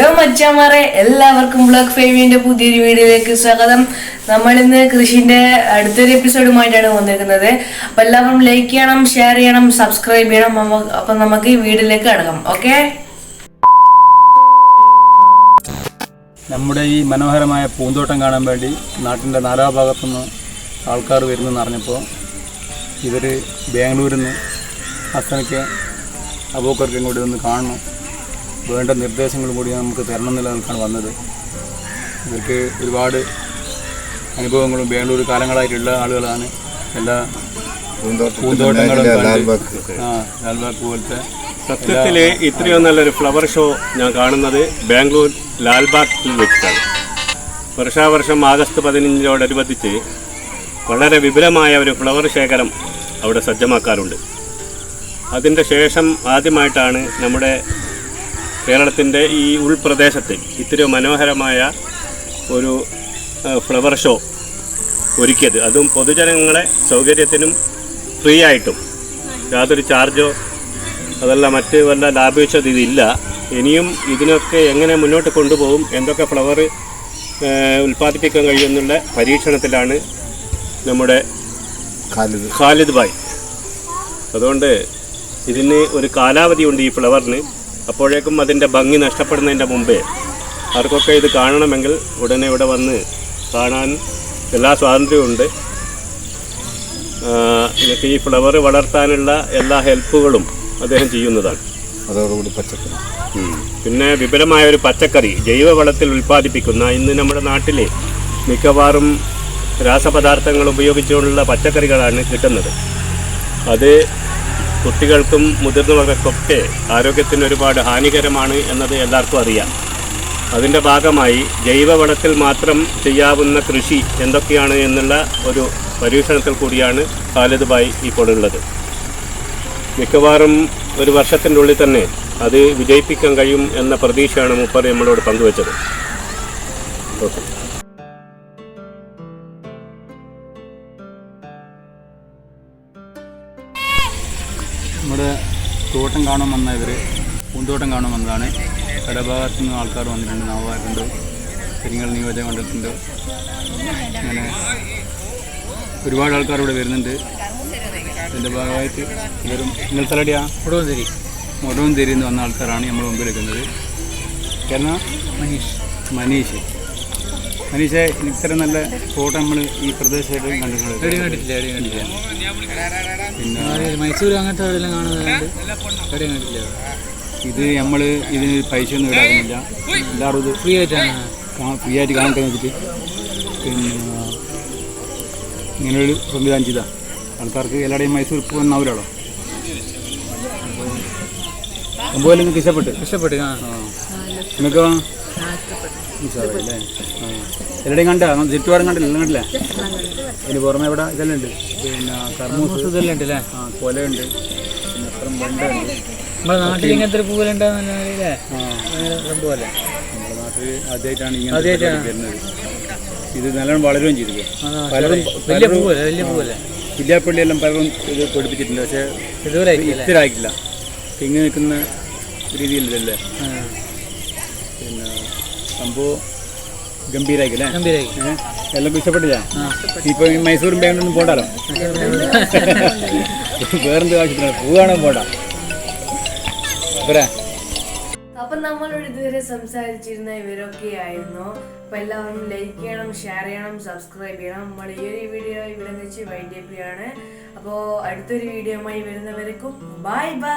Hello മച്ചാമാരെ എല്ലാവർക്കും block ഫേമിന്റെ പുതിയൊരു വീഡിയോയിലേക്ക് സ്വാഗതം. നമ്മൾ ഇന്ന് കൃഷിന്റെ അടുത്തൊരു എപ്പിസോഡുമായിട്ടാണ് വന്നിരിക്കുന്നത്. അപ്പൊ എല്ലാവരും ലൈക്ക് ചെയ്യണം ഷെയർ ചെയ്യണം സബ്സ്ക്രൈബ് ചെയ്യണം. അപ്പൊ നമുക്ക് ഈ വീഡിയോയിലേക്ക് കടക്കാം ഓക്കെ നമ്മുടെ ഈ മനോഹരമായ പൂന്തോട്ടം കാണാൻ വേണ്ടി നാട്ടിന്റെ നാനാഭാഗത്തുനിന്ന് ആൾക്കാർ വരുന്നെന്ന് അറിഞ്ഞപ്പോൾ ഇവർ ബാംഗ്ലൂരിൽ നിന്ന് ഹസ്തനയ്ക്ക് അബോക്കർക്ക് ഇങ്ങോട്ട് വന്ന് കാണണം. വേണ്ട നിർദ്ദേശങ്ങളും കൂടി നമുക്ക് തരണം എന്നുള്ളതാണ് വന്നത്. ഇവർക്ക് ഒരുപാട് അനുഭവങ്ങളും ബാംഗ്ലൂർ കാലങ്ങളായിട്ടുള്ള ആളുകളാണ്. എല്ലാ പൂന്തോട്ടങ്ങളും കണ്ട് ആ ലാൽബാഗ് പോലത്തെ സത്യത്തിൽ ഇത്രയും നല്ലൊരു ഫ്ലവർ ഷോ ഞാൻ കാണുന്നത് ബാംഗ്ലൂർ ലാൽബാഗിൽ വെച്ചിട്ടാണ് വർഷാവർഷം ആഗസ്റ്റ് പതിനഞ്ചിനോടനുബന്ധിച്ച് വളരെ വിപുലമായ ഒരു ഫ്ലവർ ശേഖരം അവിടെ സജ്ജമാക്കാറുണ്ട്. അതിന്റെ ശേഷം ആദ്യമായിട്ടാണ് നമ്മുടെ കേരളത്തിന്റെ ഈ ഉൾപ്രദേശത്ത് ഇത്ര മനോഹരമായ ഒരു ഫ്ലവർ ഷോ ഒരുക്കിയത്. അതും പൊതുജനങ്ങളെ സൗകര്യത്തിനും ഫ്രീ ആയിട്ടും. യാതൊരു ചാർജോ അതല്ല മറ്റ് വല്ല ലാഭിച്ചത് ഇതില്ല. ഇനിയും ഇതിനൊക്കെ എങ്ങനെ മുന്നോട്ട് കൊണ്ടുപോകും എന്തൊക്കെ ഫ്ലവർ ഉൽപ്പാദിപ്പിക്കാൻ കഴിയുമെന്നുള്ള പരീക്ഷണത്തിലാണ് നമ്മുടെ ഖാലിദ്. ഭായ്. അതുകൊണ്ട് ഇതിന് ഒരു കാലാവധിയുണ്ട് ഈ ഫ്ലവറിന് അപ്പോഴേക്കും അതിന്റെ ഭംഗി നഷ്ടപ്പെടുന്നതിന്റെ മുമ്പേ ആർക്കൊക്കെ ഇത് കാണണമെങ്കിൽ ഉടനെ ഇവിടെ വന്ന് കാണാൻ എല്ലാ സ്വാതന്ത്ര്യമുണ്ട് ഉണ്ട്. ഇതൊക്കെ ഈ ഫ്ലവർ വളർത്താനുള്ള എല്ലാ ഹെൽപ്പുകളും അദ്ദേഹം ചെയ്യുന്നതാണ്. അതോടുകൂടി പച്ചക്കറി. പിന്നെ വിപുലമായ ഒരു പച്ചക്കറി ജൈവവളത്തിൽ ഉൽപ്പാദിപ്പിക്കുന്ന ഇന്ന് നമ്മുടെ നാട്ടിലെ മിക്കവാറും രാസപദാർത്ഥങ്ങൾ ഉപയോഗിച്ചുകൊണ്ടുള്ള പച്ചക്കറികളാണ് കിട്ടുന്നത്. അത് കുട്ടികൾക്കും മുതിർന്നവർക്കൊക്കെ ആരോഗ്യത്തിന് ഒരുപാട് ഹാനികരമാണ് എന്നത് എല്ലാവർക്കും അറിയാം. അതിന്റെ ഭാഗമായി ജൈവവളത്തിൽ മാത്രം ചെയ്യാവുന്ന കൃഷി എന്തൊക്കെയാണ് എന്നുള്ള ഒരു പരീക്ഷണത്തിൽ കൂടിയാണ് ഖാലിദ് ഇപ്പോൾ ഉള്ളത്. മിക്കവാറും ഒരു വർഷത്തിന്റെ ഉള്ളിൽ തന്നെ അത് വിജയിപ്പിക്കാൻ കഴിയും എന്ന പ്രതീക്ഷയാണ് മുപ്പത് നമ്മളോട് പങ്കുവച്ചത്. ഓക്കെ. നമ്മുടെ തോട്ടം കാണാൻ വന്ന ഇവർ പൂന്തോട്ടം കാണാൻ വന്നതാണ്. കടഭാഗത്ത് നിന്ന് ആൾക്കാർ വന്നിട്ടുണ്ട് നാവായിട്ടുണ്ട് പെരിങ്ങൾ നിയോജക മണ്ഡലത്തിന്റെ അങ്ങനെ ഒരുപാട് ആൾക്കാർ ഇവിടെ വരുന്നുണ്ട്. ഇതിന്റെ ഭാഗമായിട്ട് ഇവരും നിങ്ങൾ സ്ഥലടിയാ? കൊടുവന്തിരി മുടവന്തേരിയിൽ നിന്ന് വന്ന ആൾക്കാരാണ് നമ്മൾ മുമ്പിൽ നിൽക്കുന്നത്. കാരണം മനീഷ്. മനീഷ്. മനീഷെ ഇത്ര നല്ല ഫോട്ടോ നമ്മൾ ഈ പ്രദേശമായിട്ട് കണ്ടിട്ടുണ്ട് പിന്നെ മൈസൂർ അങ്ങനത്തെ എവിടെയെല്ലാം ഇത് നമ്മൾ ഇതിന് പൈസ ഒന്നും ഇടാറില്ല എല്ലാവരും ഇത് ഫ്രീ ആയിട്ടാണ്. ഫ്രീ ആയിട്ട് കാണട്ടെ വെച്ചിട്ട്. പിന്നെ ഇങ്ങനെയൊരു സംവിധാനം ചെയ്താൽ ആൾക്കാർക്ക് എല്ലാവരുടെയും മൈസൂർ പോകുന്നവരാണോ അപ്പോൾ നിങ്ങൾക്ക് ഇഷ്ടപ്പെട്ടു ഇഷ്ടപ്പെട്ടു ആ. നിങ്ങൾക്കോ അല്ലേ ആ. എല്ലാവരുടെയും കണ്ട? ചുറ്റുപാടും കണ്ടില്ല? എല്ലാം കണ്ടില്ല? അതിന് പുറമെ ഇവിടെ ഇതെല്ലാം ഉണ്ട്. പിന്നെ കർമ്മൂസ് ഇതെല്ലാം ഉണ്ട് അല്ലേ? ആ കൊലയുണ്ട്. പിന്നെ അപ്പുറം വെണ്ടയുണ്ട് നമ്മുടെ നാട്ടിൽ ഇങ്ങനത്തെ ഒരു പൂവലുണ്ടാവുന്ന അല്ലേ? സംഭവമല്ലേ നമ്മുടെ നാട്ടിൽ ആദ്യമായിട്ടാണ് ഇങ്ങനെ വരുന്നത്. ഇത് നല്ലോണം വളരുകയും ചെയ്തു പലരും വലിയ പൂവല്ലേ? വലിയ പൂവല്ലേ? വിദ്യാപ്പള്ളിയെല്ലാം പലരും ഇത് പഠിപ്പിച്ചിട്ടുണ്ട് പക്ഷേ ഇതുവരെ ആയിട്ടില്ല ഇത്തരായിട്ടില്ല തിങ്ങി നിൽക്കുന്ന രീതിയിലല്ലേ പിന്നെ സംഭവം ഗംഭീരായിക്കല്ലേ? ഗംഭീരായി. എല്ലാം ഇഷ്ടപ്പെട്ടില്ല? ഇപ്പൊ ഈ മൈസൂരും ബാംഗ്ലൂരും പോണ്ടാലോ? വേറെന്ത് ആവശ്യത്തിനാണ് പോവാണോ പോണ്ട. പോരാ. അപ്പൊ നമ്മളോട് ഇതുവരെ സംസാരിച്ചിരുന്ന ഇവരൊക്കെ ആയിരുന്നു. അപ്പൊ എല്ലാവരും ലൈക്ക് ചെയ്യണം ഷെയർ ചെയ്യണം സബ്സ്ക്രൈബ് ചെയ്യണം. നമ്മൾ ഈ ഒരു വീഡിയോ ഇവിടെ വെച്ച് വൈൻഡപ്പ് ചെയ്യാണ്. അപ്പോൾ അടുത്തൊരു വീഡിയോയുമായി വരുന്നവർക്കും ബൈ ബൈ